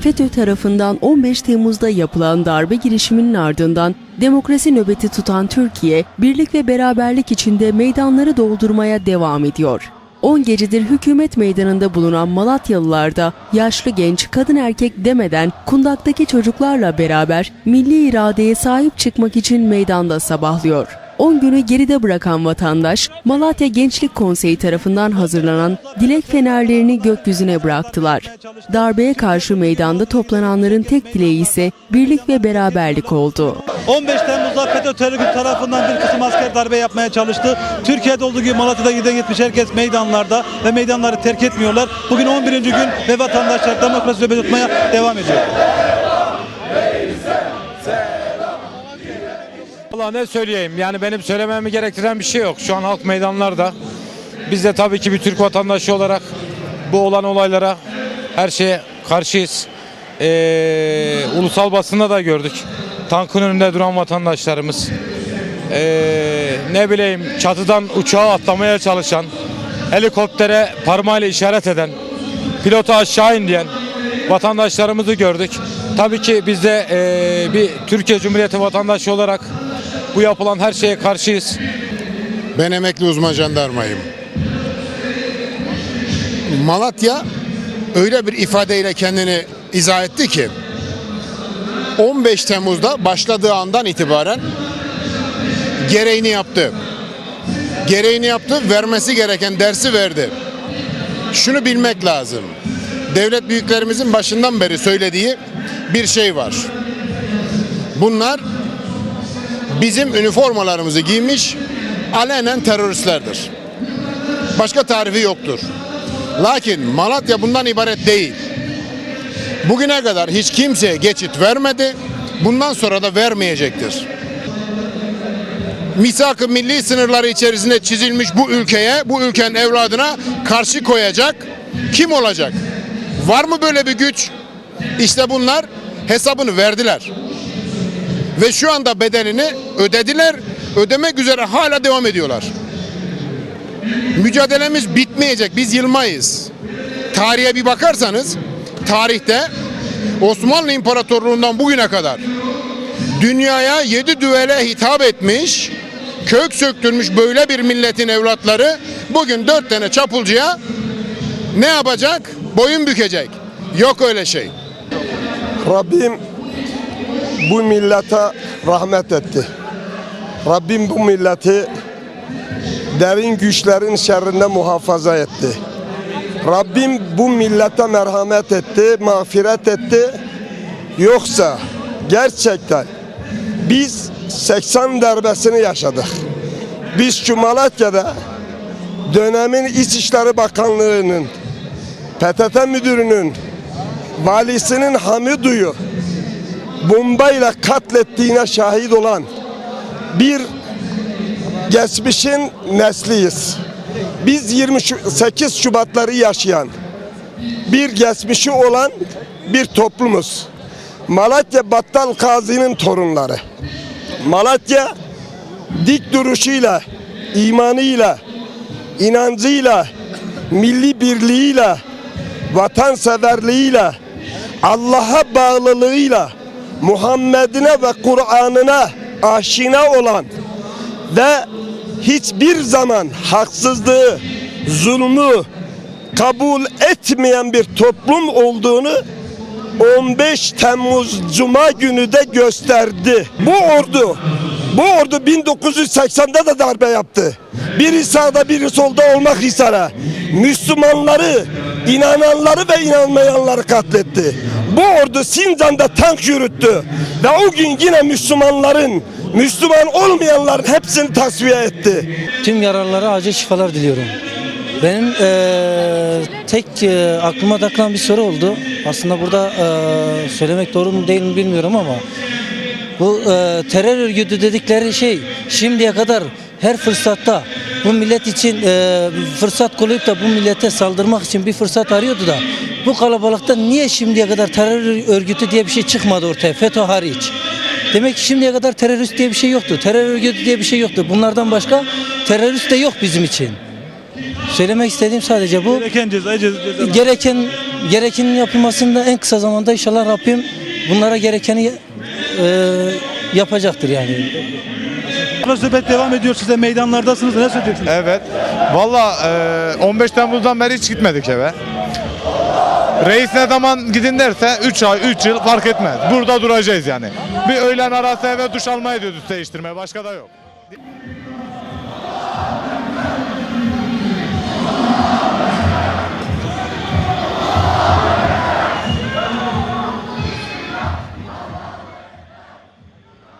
FETÖ tarafından 15 Temmuz'da yapılan darbe girişiminin ardından demokrasi nöbeti tutan Türkiye, birlik ve beraberlik içinde meydanları doldurmaya devam ediyor. 10 gecedir hükümet meydanında bulunan Malatyalılar da yaşlı genç, kadın erkek demeden kundaktaki çocuklarla beraber milli iradeye sahip çıkmak için meydanda sabahlıyor. 10 günü geride bırakan vatandaş, Malatya Gençlik Konseyi tarafından hazırlanan dilek fenerlerini gökyüzüne bıraktılar. Darbeye karşı meydanda toplananların tek dileği ise birlik ve beraberlik oldu. 15 Temmuz'da FETÖ terör tarafından bir kısım asker darbe yapmaya çalıştı. Türkiye'de olduğu gibi Malatya'da %70 herkes meydanlarda ve meydanları terk etmiyorlar. Bugün 11. gün ve vatandaşlar demokrasi nöbeti tutmaya devam ediyor. Ne söyleyeyim yani benim söylememi gerektiren bir şey yok. Şu an halk meydanlarda. Biz de tabii ki bir Türk vatandaşı olarak bu olan olaylara her şeye karşıyız. Ee, ulusal basında da gördük. Tankın önünde duran vatandaşlarımız. Ee, ne bileyim çatıdan uçağa atlamaya çalışan, helikoptere parmağıyla işaret eden, pilota aşağı in diyen vatandaşlarımızı gördük. Tabii ki biz de ee, bir Türkiye Cumhuriyeti vatandaşı olarak bu yapılan her şeye karşıyız. Ben emekli uzman jandarmayım. Malatya öyle bir ifadeyle kendini izah etti ki 15 Temmuz'da başladığı andan itibaren gereğini yaptı. Gereğini yaptı, vermesi gereken dersi verdi. Şunu bilmek lazım. Devlet büyüklerimizin başından beri söylediği bir şey var. Bunlar bizim üniformalarımızı giymiş alenen teröristlerdir. Başka tarifi yoktur. Lakin Malatya bundan ibaret değil. Bugüne kadar hiç kimseye geçit vermedi. Bundan sonra da vermeyecektir. Misak-ı milli sınırları içerisinde çizilmiş bu ülkeye, bu ülkenin evladına karşı koyacak kim olacak? Var mı böyle bir güç? İşte bunlar hesabını verdiler ve şu anda bedelini ödediler. Ödemek üzere hala devam ediyorlar. Mücadelemiz bitmeyecek. Biz yılmayız. Tarihe bir bakarsanız tarihte Osmanlı İmparatorluğundan bugüne kadar dünyaya yedi düvele hitap etmiş, kök söktürmüş böyle bir milletin evlatları bugün dört tane çapulcuya ne yapacak? Boyun bükecek. Yok öyle şey. Rabbim bu millete rahmet etti. Rabbim bu milleti derin güçlerin şerrinden muhafaza etti. Rabbim bu millete merhamet etti, mağfiret etti. Yoksa gerçekten biz 80 darbesini yaşadık. Biz şu Malatya'da dönemin İçişleri Bakanlığı'nın PTT müdürünün valisinin Hamidu'yu bombayla katlettiğine şahit olan bir geçmişin nesliyiz. Biz 28 Şubatları yaşayan bir geçmişi olan bir toplumuz. Malatya Battal Kazi'nin torunları. Malatya dik duruşuyla, imanıyla, inancıyla, milli birliğiyle, vatanseverliğiyle, Allah'a bağlılığıyla, Muhammed'ine ve Kur'an'ına aşina olan ve hiçbir zaman haksızlığı, zulmü kabul etmeyen bir toplum olduğunu 15 Temmuz Cuma günü de gösterdi. Bu ordu, bu ordu 1980'de de darbe yaptı. Biri sağda biri solda olmak üzere Müslümanları, inananları ve inanmayanları katletti. Bu ordu Sincan'da tank yürüttü ve o gün yine Müslümanların, Müslüman olmayanların hepsini tasfiye etti. Tüm yaralılara acil şifalar diliyorum. Benim eee, tek eee, aklıma takılan bir soru oldu. Aslında burada eee, söylemek doğru mu değil mi bilmiyorum ama bu eee, terör örgütü dedikleri şey şimdiye kadar her fırsatta bu millet için eee, fırsat kollayıp da bu millete saldırmak için bir fırsat arıyordu da bu kalabalıkta niye şimdiye kadar terör örgütü diye bir şey çıkmadı ortaya FETÖ hariç? Demek ki şimdiye kadar terörist diye bir şey yoktu. Terör örgütü diye bir şey yoktu. Bunlardan başka terörist de yok bizim için. Söylemek istediğim sadece bu. Gereken ceza, ceza. Gereken gerekenin yapılmasında en kısa zamanda inşallah Rabbim bunlara gerekeni e, yapacaktır yani. Nöbet devam ediyor. Siz de meydanlardasınız. Ne söyleyeceksiniz? Evet. Valla e, 15 Temmuz'dan beri hiç gitmedik eve. Reis ne zaman gidin derse 3 ay, 3 yıl fark etmez. Burada duracağız yani. Bir öğlen arası eve duş almaya diyoruz değiştirmeye. Başka da yok.